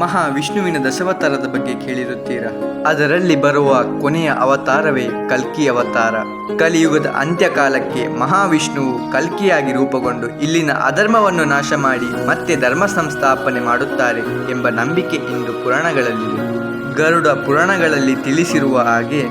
ಮಹಾವಿಷ್ಣುವಿನ ದಶಾವತಾರದ ಬಗ್ಗೆ ಕೇಳಿರುತ್ತೀರಾ? ಅದರಲ್ಲಿ ಬರುವ ಕೊನೆಯ ಅವತಾರವೇ ಕಲ್ಕಿ ಅವತಾರ. ಕಲಿಯುಗದ ಅಂತ್ಯಕಾಲಕ್ಕೆ ಮಹಾವಿಷ್ಣುವು ಕಲ್ಕಿಯಾಗಿ ರೂಪುಗೊಂಡು ಇಲ್ಲಿನ ಅಧರ್ಮವನ್ನು ನಾಶ ಮಾಡಿ ಮತ್ತೆ ಧರ್ಮ ಸಂಸ್ಥಾಪನೆ ಮಾಡುತ್ತಾರೆ ಎಂಬ ನಂಬಿಕೆ ಇಂದು ಪುರಾಣಗಳಲ್ಲಿದೆ. ಗರುಡ ಪುರಾಣಗಳಲ್ಲಿ ತಿಳಿಸಿರುವ ಹಾಗೆ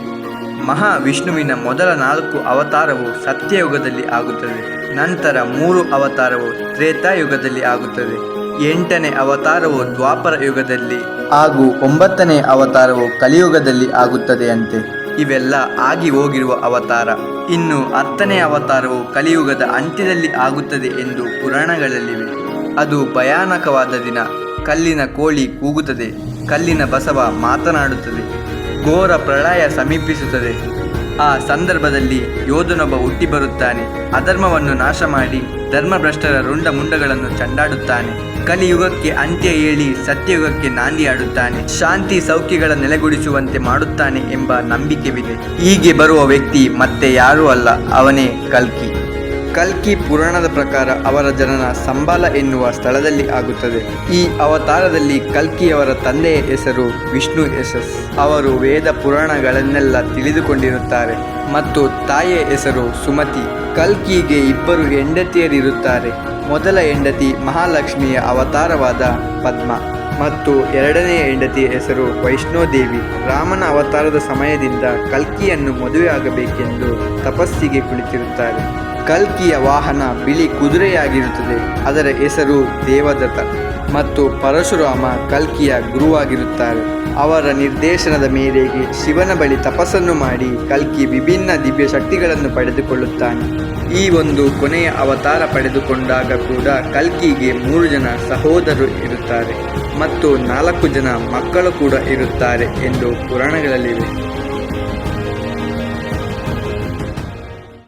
ಮಹಾವಿಷ್ಣುವಿನ ಮೊದಲ ನಾಲ್ಕು ಅವತಾರವು ಸತ್ಯಯುಗದಲ್ಲಿ ಆಗುತ್ತದೆ. ನಂತರ ಮೂರು ಅವತಾರವು ತ್ರೇತಾಯುಗದಲ್ಲಿ ಆಗುತ್ತದೆ. ಎಂಟನೇ ಅವತಾರವು ದ್ವಾಪರ ಯುಗದಲ್ಲಿ ಹಾಗೂ ಒಂಬತ್ತನೇ ಅವತಾರವು ಕಲಿಯುಗದಲ್ಲಿ ಆಗುತ್ತದೆ ಅಂತೆ ಇವೆಲ್ಲ ಆಗಿ ಹೋಗಿರುವ ಅವತಾರ. ಇನ್ನು ಹತ್ತನೇ ಅವತಾರವು ಕಲಿಯುಗದ ಅಂತ್ಯದಲ್ಲಿ ಆಗುತ್ತದೆ ಎಂದು ಪುರಾಣಗಳಲ್ಲಿವೆ. ಅದು ಭಯಾನಕವಾದ ದಿನ. ಕಲ್ಲಿನ ಕೋಳಿ ಕೂಗುತ್ತದೆ. ಕಲ್ಲಿನ ಬಸವ ಮಾತನಾಡುತ್ತದೆ. ಘೋರ ಪ್ರಳಯ ಸಮೀಪಿಸುತ್ತದೆ. ಆ ಸಂದರ್ಭದಲ್ಲಿ ಯೋಧನೊಬ್ಬ ಹುಟ್ಟಿ ಬರುತ್ತಾನೆ. ಅಧರ್ಮವನ್ನು ನಾಶ ಮಾಡಿ ಧರ್ಮಭ್ರಷ್ಟರ ರುಂಡ ಮುಂಡಗಳನ್ನು ಚಂಡಾಡುತ್ತಾನೆ. ಕಲಿಯುಗಕ್ಕೆ ಅಂತ್ಯ ಹೇಳಿ ಸತ್ಯಯುಗಕ್ಕೆ ನಾಂದಿ ಆಡುತ್ತಾನೆ ಶಾಂತಿ ಸೌಖ್ಯಗಳ ನೆಲೆಗೊಳಿಸುವಂತೆ ಮಾಡುತ್ತಾನೆ ಎಂಬ ನಂಬಿಕೆವಿದೆ. ಹೀಗೆ ಬರುವ ವ್ಯಕ್ತಿ ಮತ್ತೆ ಯಾರೂ ಅಲ್ಲ. ಅವನೇ ಕಲ್ಕಿ. ಕಲ್ಕಿ ಪುರಾಣದ ಪ್ರಕಾರ ಅವರ ಜನನ ಸಂಬಾಲ ಎನ್ನುವ ಸ್ಥಳದಲ್ಲಿ ಆಗುತ್ತದೆ. ಈ ಅವತಾರದಲ್ಲಿ ಕಲ್ಕಿಯವರ ತಂದೆಯ ಹೆಸರು ವಿಷ್ಣು ಯಶಸ್. ಅವರು ವೇದ ಪುರಾಣಗಳನ್ನೆಲ್ಲ ತಿಳಿದುಕೊಂಡಿರುತ್ತಾರೆ ಮತ್ತು ತಾಯಿಯ ಹೆಸರು ಸುಮತಿ. ಕಲ್ಕಿಗೆ ಇಬ್ಬರು ಹೆಂಡತಿಯರಿರುತ್ತಾರೆ. ಮೊದಲ ಹೆಂಡತಿ ಮಹಾಲಕ್ಷ್ಮಿಯ ಅವತಾರವಾದ ಪದ್ಮ ಮತ್ತು ಎರಡನೆಯ ಹೆಂಡತಿಯ ಹೆಸರು ವೈಷ್ಣೋದೇವಿ. ರಾಮನ ಅವತಾರದ ಸಮಯದಿಂದ ಕಲ್ಕಿಯನ್ನು ಮದುವೆಯಾಗಬೇಕೆಂದು ತಪಸ್ಸಿಗೆ ಕುಳಿತಿರುತ್ತಾರೆ. ಕಲ್ಕಿಯ ವಾಹನ ಬಿಳಿ ಕುದುರೆಯಾಗಿರುತ್ತದೆ. ಅದರ ಹೆಸರು ದೇವದತ್ತ ಮತ್ತು ಪರಶುರಾಮ ಕಲ್ಕಿಯ ಗುರುವಾಗಿರುತ್ತಾರೆ. ಅವರ ನಿರ್ದೇಶನದ ಮೇರೆಗೆ ಶಿವನ ಬಳಿ ತಪಸ್ಸನ್ನು ಮಾಡಿ ಕಲ್ಕಿ ವಿಭಿನ್ನ ದಿವ್ಯ ಶಕ್ತಿಗಳನ್ನು ಪಡೆದುಕೊಳ್ಳುತ್ತಾನೆ. ಈ ಒಂದು ಕೊನೆಯ ಅವತಾರ ಪಡೆದುಕೊಂಡಾಗ ಕೂಡ ಕಲ್ಕಿಗೆ ಮೂರು ಜನ ಸಹೋದರರು ಇರುತ್ತಾರೆ ಮತ್ತು ನಾಲ್ಕು ಜನ ಮಕ್ಕಳು ಕೂಡ ಇರುತ್ತಾರೆ ಎಂದು ಪುರಾಣಗಳಲ್ಲಿವೆ.